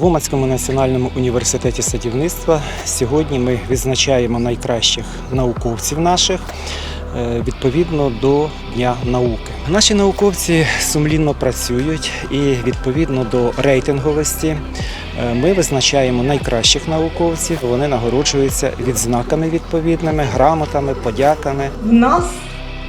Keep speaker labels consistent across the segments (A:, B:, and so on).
A: В Уманському національному університеті садівництва сьогодні ми відзначаємо найкращих науковців наших е, відповідно до Дня науки. Наші науковці сумлінно працюють і відповідно до рейтинговості е, ми визначаємо найкращих науковців. Вони нагороджуються відзнаками відповідними, грамотами, подяками.
B: В нас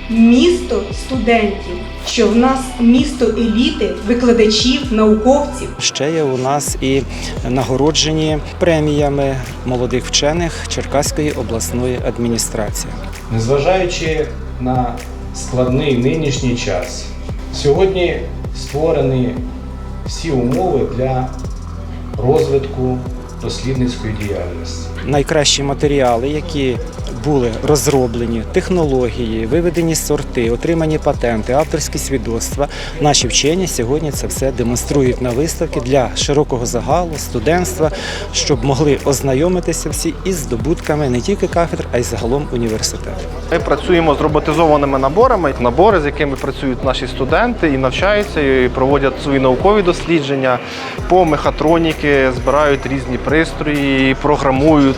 B: місто студентів, що в нас місто еліти, викладачів, науковців.
A: Ще є у нас і нагороджені преміями молодих вчених Черкаської обласної адміністрації.
C: Незважаючи на складний нинішній час, сьогодні створені всі умови для розвитку дослідницької діяльності.
A: Найкращі матеріали, які були розроблені, технології, виведені сорти, отримані патенти, авторські свідоцтва. Наші вчені сьогодні це все демонструють на виставки для широкого загалу, студентства, щоб могли ознайомитися всі із здобутками не тільки кафедр, а й загалом університету.
D: Ми працюємо з роботизованими наборами, набори, з якими працюють наші студенти і навчаються, і проводять свої наукові дослідження по мехатроніки, збирають різні пристрої, програмують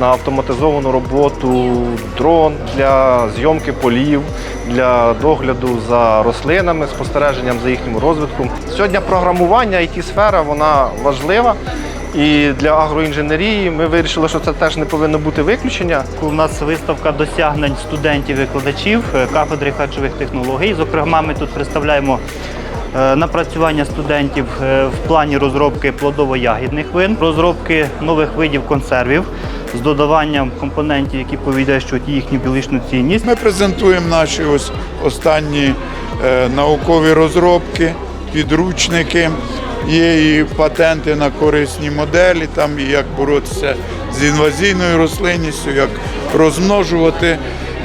D: на автоматизовану роботу дрон для зйомки полів, для догляду за рослинами, спостереженням за їхнім розвитком. Сьогодні програмування it сфера вона важлива. І для агроінженерії ми вирішили, що це теж не повинно бути виключення.
E: У нас виставка досягнень студентів-викладачів е, кафедри харчових технологій. Зокрема, ми тут представляємо напрацювання студентів е, в плані розробки плодово-ягідних вин, розробки нових видів консервів з додаванням компонентів, які повідомляють їхню біологічну цінність.
F: Ми презентуємо наші ось останні е, наукові розробки, підручники. Є і патенти на корисні моделі, там і як боротися з інвазійною рослинністю, як розмножувати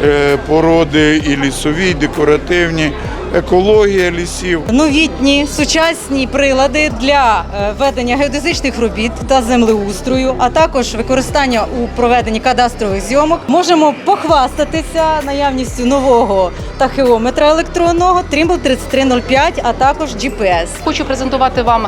F: е, породи і лісові, і декоративні, екологія лісів.
G: новітні сучасні прилади для е, ведення геодезичних робіт та землеустрою, а також використання у проведенні кадастрових зйомок. Можемо похвастатися наявністю нового тахеометра електронного Trimble 3305, а також GPS.
H: Хочу презентувати вам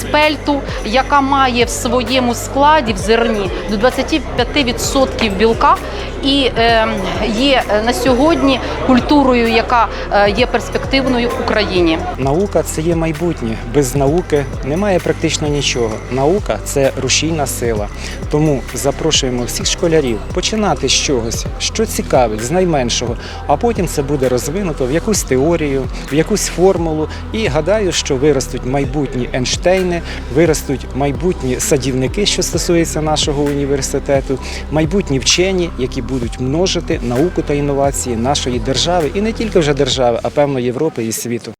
H: спельту, яка має в своєму складі в зерні до 25% білка і е, є на сьогодні культурою, яка е, є перспективною в Україні.
A: Наука це є майбутнє. Без науки немає практично нічого. Наука це рушійна сила. Тому запрошуємо всіх школярів починати з чогось, що цікавить, з найменшого, а потім це буде розвинуто в якусь теорію, в якусь формулу. І гадаю, що виростуть майбутні Ейнштейни, виростуть майбутні садівники, що стосується нашого університету, майбутні вчені, які будуть множити науку та інновації нашої держави, і не тільки вже держави, а певно Європи і світу.